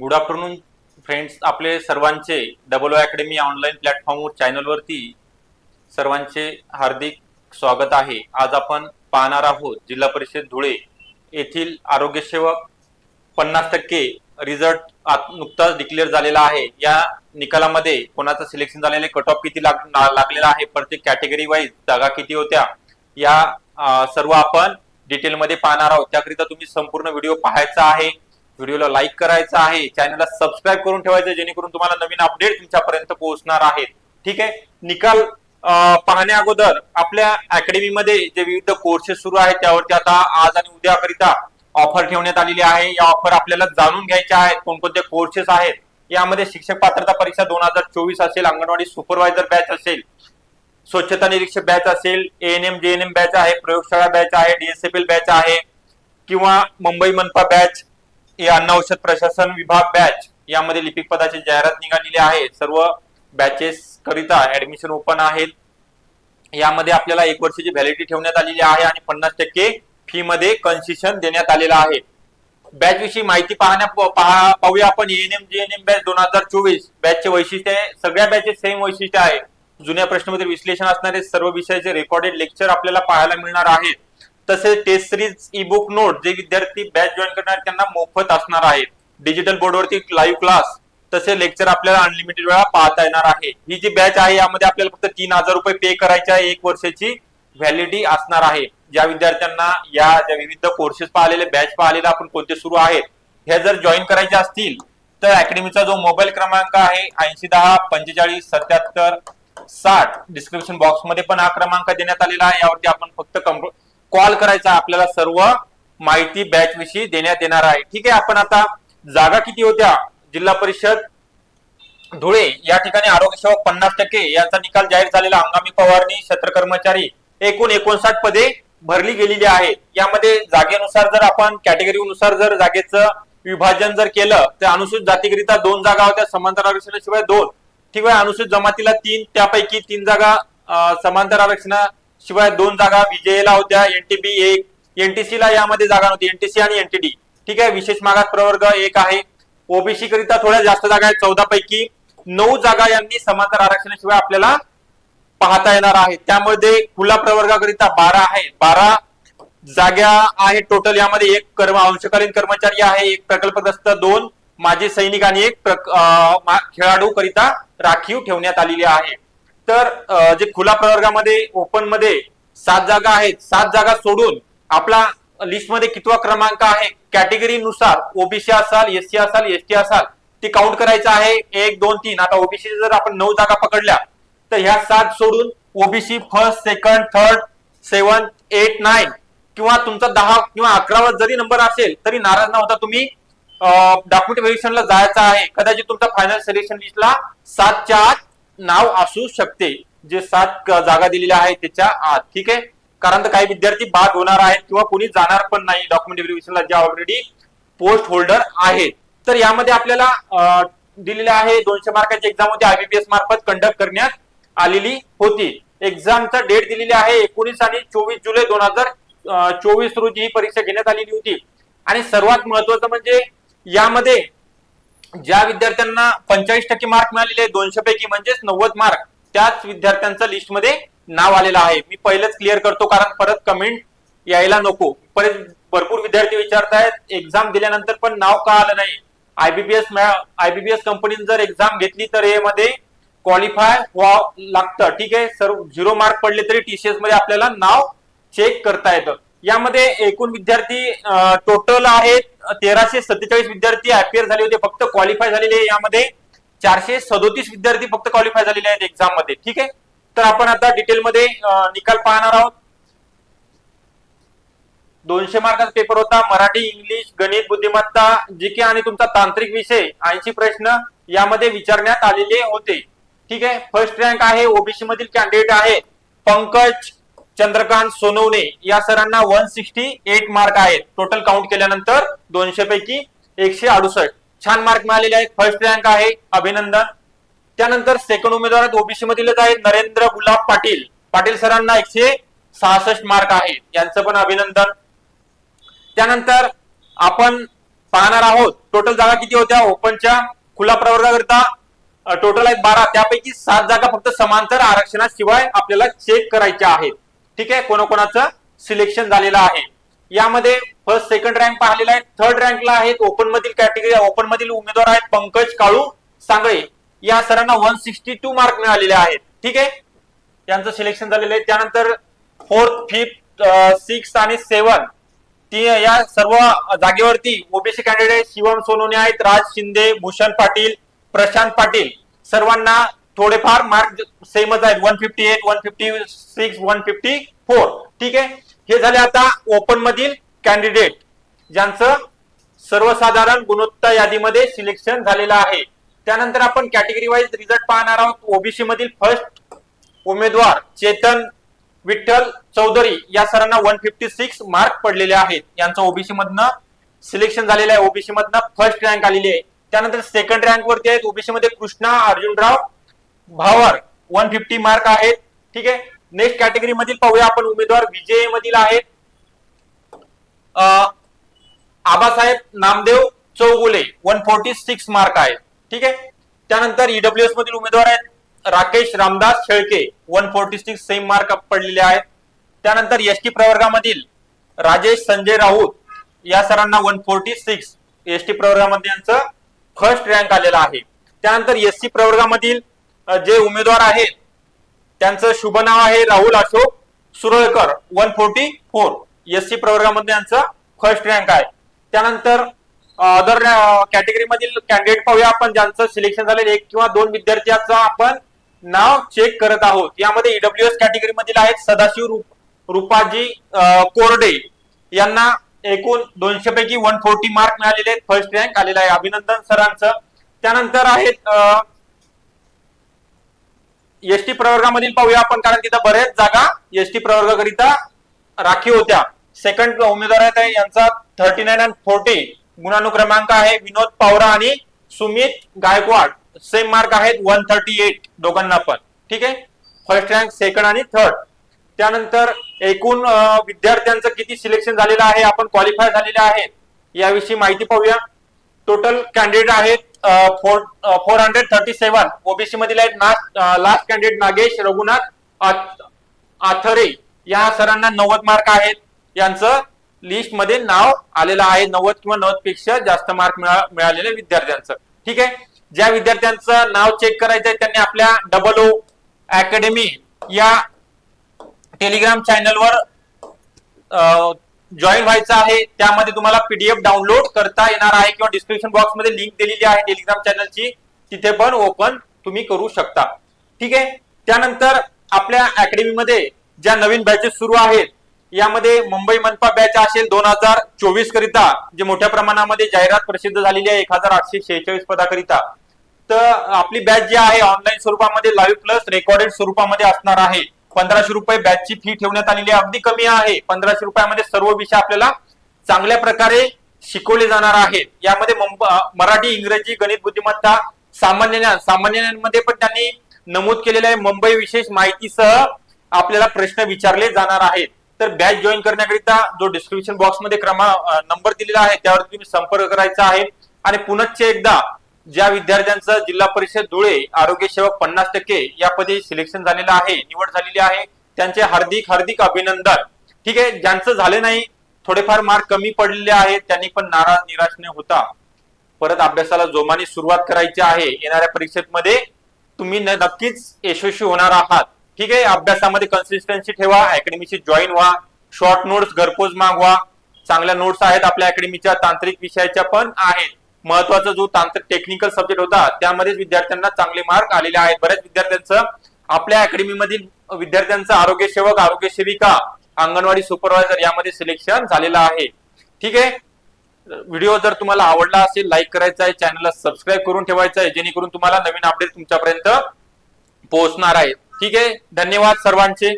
Good afternoon friends आपले सर्वांचे double O academy online प्लॅटफॉर्मवर चॅनलवरती सर्वांचे हार्दिक स्वागत आहे. आज आपण पाहणार आहोत जिल्हा परिषद धुळे येथील आरोग्यसेवक पन्नास टक्के रिझल्ट नुकताच डिक्लेअर झालेला आहे. या निकालामध्ये कोणाचं सिलेक्शन झालेले कट ऑफ किती लाग- लागलेला आहे प्रत्येक कॅटेगरी वाईज जागा किती होत्या या सर्व आपण डिटेलमध्ये पाहणार आहोत. त्याकरिता तुम्ही संपूर्ण व्हिडिओ पाहायचा आहे. व्हिडिओला लाईक करायचा आहे चॅनलला सबस्क्राईब करून ठेवायचं जेणेकरून तुम्हाला नवीन अपडेट तुमच्यापर्यंत पोहोचणार आहेत. ठीक आहे? निकाल पाहण्या अगोदर आपल्या अकॅडमीमध्ये जे विविध कोर्सेस सुरू आहेत त्यावरती आता आज आणि उद्याकरिता ऑफर ठेवण्यात आलेली आहे. या ऑफर आपल्याला जाणून घ्यायच्या आहेत कोणकोणते कोर्सेस आहेत. यामध्ये शिक्षक पात्रता परीक्षा दोन हजार चोवीस असेल अंगणवाडी सुपरवायझर बॅच असेल स्वच्छता निरीक्षक बॅच असेल एएनएम जेएनएम बॅच आहे प्रयोगशाळा बॅच आहे डीएसएफएल बॅच आहे किंवा मुंबई मनपा बॅच हे अन्न औषध प्रशासन विभाग बॅच यामध्ये लिपिक पदाची जाहिरात निघालेली आहे. सर्व बॅचेस करिता ऍडमिशन ओपन आहेत. यामध्ये आपल्याला एक वर्षाची व्हॅलिडिटी ठेवण्यात आलेली आहे आणि पन्नास टक्के फी मध्ये कन्सेशन देण्यात आलेलं आहे. बॅच विषयी माहिती पाहण्या पाहूया आपण. एएनएम जीएनएम बॅच दोन हजार चोवीस. बॅचचे वैशिष्ट्य आहे. सगळ्या बॅचेस सेम वैशिष्ट्य आहे. जुन्या प्रश्नामध्ये विश्लेषण असणारे सर्व विषयाचे रेकॉर्डेड लेक्चर आपल्याला पाहायला मिळणार आहेत. तसेच test series e book note जे विद्यार्थी बॅच जॉईन करणार त्यांना मोफत असणार आहेत. डिजिटल बोर्डवरती लाईव्ह क्लास तसे लेक्चर आपल्याला अनलिमिटेड वेळा पाहता येणार आहे. ही जी बॅच आहे यामध्ये आपल्याला फक्त तीन हजार रुपये पे करायचे आहे. एक वर्षाची व्हॅलिडिटी असणार आहे. ज्या विद्यार्थ्यांना या ज्या विविध कोर्सेस पाहिलेले बॅच पाहिलेले आपण कोणते सुरू आहेत हे जर जॉईन करायचे असतील तर अकॅडमीचा जो मोबाईल क्रमांक आहे ऐंशी दहा पंचेचाळीस सत्याहत्तर साठ डिस्क्रिप्शन बॉक्समध्ये पण हा क्रमांक देण्यात आलेला आहे. यावरती आपण फक्त कॉल करायचा आपल्याला सर्व माहिती बॅच विषयी देण्यात येणार आहे. ठीक आहे आपण आता जागा किती होत्या? जिल्हा परिषद धुळे या ठिकाणी आरोग्य सेवक पन्नास टक्के यांचा निकाल जाहीर झालेला हंगामी फवारणी क्षेत्र कर्मचारी एकूण एकोणसाठ पदे भरली गेलेली आहेत. यामध्ये जागेनुसार जर आपण कॅटेगरीनुसार जर जागेचं विभाजन जर केलं तर अनुसूचित जातीकरिता दोन जागा होत्या समांतर आरक्षणाशिवाय दोन. ठीक आहे अनुसूचित जमातीला तीन त्यापैकी तीन जागा समांतर आरक्षणा शिवाय दोन जागा विजयला होत्या एनटीबी एक एनटीसी ला यामध्ये जागा नव्हती एनटीसी आणि एनटीडी ठीक आहे विशेष मागास प्रवर्ग एक आहे. ओबीसी करिता थोड्या जास्त जागा आहेत चौदा पैकी नऊ जागा यांनी समांतर आरक्षणाशिवाय आपल्याला पाहता येणार आहे त्यामध्ये खुला प्रवर्गाकरिता बारा आहे. बारा जागा आहे टोटल यामध्ये एक कर्म अंशकालीन कर्मचारी आहे एक प्रकल्पग्रस्त दोन माजी सैनिक आणि एक प्रक- खेळाडू करिता राखीव ठेवण्यात आलेली आहे. तर जे खुला प्रवर्गामध्ये ओपनमध्ये सात जागा आहेत सात जागा सोडून आपला लिस्टमध्ये कितवा क्रमांक आहे कॅटेगरी नुसार ओबीसी असाल एससी असाल एसटी असाल ते काउंट करायचं आहे एक दोन तीन. आता ओबीसी जर आपण नऊ जागा पकडल्या तर ह्या सात सोडून OBC first second third seven eight nine किंवा तुमचा दहा किंवा अकरावा जरी नंबर असेल तरी नाराज न होता तुम्ही डॉक्युमेंट व्हेरिफिकेशनला जायचं आहे. कदाचित तुमचा फायनल सिलेक्शन लिस्टला सातच्या आत नाव असू शकते जे सात जागा दिलेल्या आहेत त्याच्या आत ठीक आहे? कारण तर काही विद्यार्थी बाद होणार आहेत किंवा कोणी जाणार पण नाही डॉक्युमेंट व्हेरिफिकेशनला जे ऑलरेडी पोस्ट होल्डर आहेत. तर यामध्ये आपल्याला दिलेले आहे दोनशे मार्काची एक्झाम होती आयबीपीएस मार्फत कंडक्ट करण्यात आलेली होती. एक्झामचा डेट दिलेली आहे एकोणीस आणि चोवीस जुलै दोन हजार चोवीस रोजी ही परीक्षा घेण्यात आलेली होती. आणि सर्वात महत्वाचं म्हणजे यामध्ये ज्या विद्यार्थ्यांना पंचेचाळीस टक्के मार्क मिळालेले आहेत दोनशे पैकी म्हणजेच नव्वद मार्क त्याच विद्यार्थ्यांचं लिस्टमध्ये नाव आलेलं आहे. मी पहिलेच क्लिअर करतो कारण परत कमेंट यायला नको. परत भरपूर विद्यार्थी विचारतायत एक्झाम दिल्यानंतर पण नाव का आलं नाही? आयबीबीएस आयबीबीएस कंपनीने जर एक्झाम घेतली तर मध्ये क्वालिफाय व्हावं लागतं. ठीक आहे? सर्व झिरो मार्क पडले तरी टीसीएसमध्ये आपल्याला नाव चेक करता येतं. यामध्ये एकूण विद्यार्थी टोटल आहेत तेराशे सत्तेचाळीस विद्यार्थी अपियर झाले होते फक्त क्वालिफाय झालेले यामध्ये. चारशे सदोतीस विद्यार्थी फक्त क्वालिफाय झालेले आहेत एक्झाममध्ये. ठीक आहे? तर आपण आता डिटेलमध्ये निकाल पाहणार आहोत. दोनशे मार्काचा पेपर होता. मराठी इंग्लिश गणित बुद्धिमत्ता जीके आणि तुमचा तांत्रिक विषय ऐंशी प्रश्न यामध्ये विचारण्यात आलेले होते. ठीक आहे? फर्स्ट रँक आहे ओबीसी मधील कॅन्डिडेट आहे पंकज चंद्रकांत सोनवणे या सरांना वन सिक्स्टी एट मार्क आहेत. टोटल काउंट केल्यानंतर दोनशे पैकी एकशे अडुसष्ट. छान मार्क मिळालेले आहेत. फर्स्ट रँक आहे अभिनंदन. त्यानंतर सेकंड उमेदवार ओबीसी मधीलच आहेत नरेंद्र गुलाब पाटील. पाटील सरांना एकशे सहासष्ट मार्क आहेत. यांचं पण अभिनंदन. त्यानंतर आपण पाहणार आहोत टोटल जागा किती होत्या? ओपनच्या खुला प्रवर्गाकरिता टोटल आहेत बारा. त्यापैकी सात जागा फक्त समांतर आरक्षणाशिवाय आपल्याला चेक करायच्या आहेत. ठीक आहे? कोणाकोणाचं सिलेक्शन झालेलं आहे. यामध्ये फर्स्ट सेकंड रँक पाहिलेला आहे. थर्ड रँकला आहेत ओपन मधील कॅटेगरी ओपन मधील उमेदवार आहेत पंकज काळू सांगळे. या सरांना वन सिक्स्टी टू मार्क मिळालेले आहेत. ठीक आहे? यांचं सिलेक्शन झालेलं आहे. त्यानंतर फोर्थ फिफ्थ सिक्स आणि सेवन ती या सर्व जागेवरती ओबीसी कॅन्डिडेट शिवम सोनोने आहेत. राज शिंदे भूषण पाटील प्रशांत पाटील. सर्वांना थोडेफार मार्क सेमच आहेत. One fifty eight one fifty six one fifty four ठीक आहे? हे झाले आता ओपन मधील कॅन्डिडेट ज्यांचं सर्वसाधारण गुणवत्ता यादीमध्ये सिलेक्शन झालेलं आहे. त्यानंतर आपण कॅटेगरी वाईज रिझल्ट पाहणार आहोत. ओबीसी मधील फर्स्ट उमेदवार चेतन विठ्ठल चौधरी या सरांना वन फिफ्टी सिक्स मार्क पडलेले आहेत. यांचं ओबीसी मधनं सिलेक्शन झालेलं आहे. ओबीसी मधनं फर्स्ट रँक आलेली आहे. त्यानंतर सेकंड रँक वरती आहेत. ओबीसी मध्ये कृष्णा अर्जुनराव भावर. वन फिफ्टी मार्क आहेत ठीक आहे? नेक्स्ट कॅटेगरी मधील पाहूया आपण. उमेदवार विजय मधील आहेत Abasaheb Namdev Chougule. One forty six mark आहेत ठीक आहे? त्यानंतर ईडब्ल्यू एस मधील उमेदवार आहेत Rakesh Ramdas Shelke. One forty six same mark पडलेले आहेत. त्यानंतर एस टी प्रवर्गामधील राजेश संजय राऊत या सरांना one forty six S T प्रवर्गामध्ये यांचं फर्स्ट रँक आलेला आहे. त्यानंतर एस सी प्रवर्गामधील जे उमेदवार आहेत त्यांचं शुभ नाव आहे Rahul Ashok Suralkar one forty four. S C प्रवर्गामध्ये यांचं फर्स्ट रँक आहे. त्यानंतर अदर कॅटेगरी मधील कॅन्डिडेट पाहूया आपण ज्यांचं सिलेक्शन झालेलं एक किंवा दोन विद्यार्थ्यांचं आपण नाव चेक करत आहोत. यामध्ये ईडब्ल्यू एस कॅटेगरी मधील आहेत सदाशिव रूप- रुपाजी कोरडे. यांना एकूण दोनशे पैकी वन फोर्टी मार्क मिळालेले आहेत. फर्स्ट रँक आलेला आहे अभिनंदन सरांचं. त्यानंतर आहेत एसटी प्रवर्गामधील पाहूया आपण कारण तिथं बरेच जागा एसटी प्रवर्गाकरिता राखीव होत्या. सेकंड उमेदवार आहेत यांचा थर्टी नाईन अँड फोर्टी गुणानुक्रमांक आहे. विनोद पावरा आणि सुमित गायकवाड. सेम मार्क आहेत वन थर्टी एट दोघांना पण. ठीक आहे? फर्स्ट रँक सेकंड आणि थर्ड त्यानंतर एकूण विद्यार्थ्यांचं किती सिलेक्शन झालेलं आहे आपण क्वालिफाय झालेले आहेत याविषयी माहिती पाहूया. टोटल कॅन्डिडेट आहेत four four hundred thirty seven OBC मधील आहेत. Last candidate Nagesh Raghunath Athare. या सरांना नव्वद मार्क आहेत. यांचं लिस्टमध्ये नाव आलेलं आहे. नव्वद किंवा नव्वदपेक्षा जास्त मार्क मिळालेल्या विद्यार्थ्यांचं. ठीक आहे? ज्या विद्यार्थ्यांचं नाव चेक करायचं आहे त्यांनी आपल्या डबल ओ अकॅडमी या टेलिग्राम चॅनलवर जॉईन व्हायचं आहे त्यामध्ये तुम्हाला पीडीएफ डाउनलोड करता येणार आहे किंवा डिस्क्रिप्शन बॉक्समध्ये लिंक दिलेली आहे टेलिग्राम चॅनलची तिथे पण ओपन तुम्ही करू शकता. ठीक आहे? त्यानंतर आपल्या अकॅडमीमध्ये ज्या नवीन बॅचेस सुरू आहेत यामध्ये मुंबई मनपा बॅच असेल दोन हजार चोवीस करिता जे मोठ्या प्रमाणामध्ये जाहिरात प्रसिद्ध झालेली आहे एक हजार आठशे शेहेचाळीस पदाकरिता. तर आपली बॅच जी आहे ऑनलाईन स्वरूपामध्ये लाईव्ह प्लस रेकॉर्डेड स्वरूपामध्ये असणार आहे. पंधराशे रुपये बॅचची फी ठेवण्यात आलेली अगदी कमी आहे. पंधराशे रुपयामध्ये सर्व विषय आपल्याला चांगल्या प्रकारे शिकवले जाणार आहेत. यामध्ये मराठी इंग्रजी गणित बुद्धिमत्ता सामान्य ज्ञान सामान्य ज्ञानमध्ये पण त्यांनी नमूद केलेलं आहे. मुंबई विशेष माहितीसह आपल्याला प्रश्न विचारले जाणार आहेत. तर बॅच जॉईन करण्याकरिता जो डिस्क्रिप्शन बॉक्समध्ये क्रमांक नंबर दिलेला आहे त्यावर तुम्ही संपर्क करायचा आहे. आणि पुनश्च एकदा ज्या विद्यार्थ्यांचं जिल्हा परिषद धुळे आरोग्य सेवक पन्नास टक्के या पदी सिलेक्शन झालेलं आहे निवड झालेली आहे त्यांचे हार्दिक हार्दिक अभिनंदन. ठीक आहे ज्यांचं झाले नाही थोडेफार मार्क कमी पडलेले आहेत त्यांनी पण नाराज निराश न होता. परत अभ्यासाला जोमाने सुरुवात करायची आहे येणाऱ्या परीक्षेमध्ये तुम्ही नक्कीच यशस्वी होणार आहात. ठीक आहे अभ्यासामध्ये कन्सिस्टन्सी ठेवा अकॅडमीशी जॉईन व्हा शॉर्ट नोट्स घरपोच मागवा. चांगल्या नोट्स आहेत आपल्या अकॅडमीच्या तांत्रिक विषयाच्या पण आहेत. महत्त्वाचा जो तांत्रिक टेक्निकल सब्जेक्ट होता त्यामध्येच विद्यार्थ्यांना चांगले मार्क आलेले आहेत. बऱ्याच विद्यार्थ्यांचं आपल्या अकॅडमीमधील विद्यार्थ्यांचं आरोग्य सेवक आरोग्य सेविका अंगणवाडी सुपरवायझर यामध्ये सिलेक्शन झालेलं आहे. ठीक आहे? व्हिडिओ जर तुम्हाला आवडला असेल लाईक करायचा आहे चॅनलला सबस्क्राईब करून ठेवायचा आहे जेणेकरून तुम्हाला नवीन अपडेट तुमच्यापर्यंत पोहोचणार आहे. ठीक आहे? धन्यवाद सर्वांचे.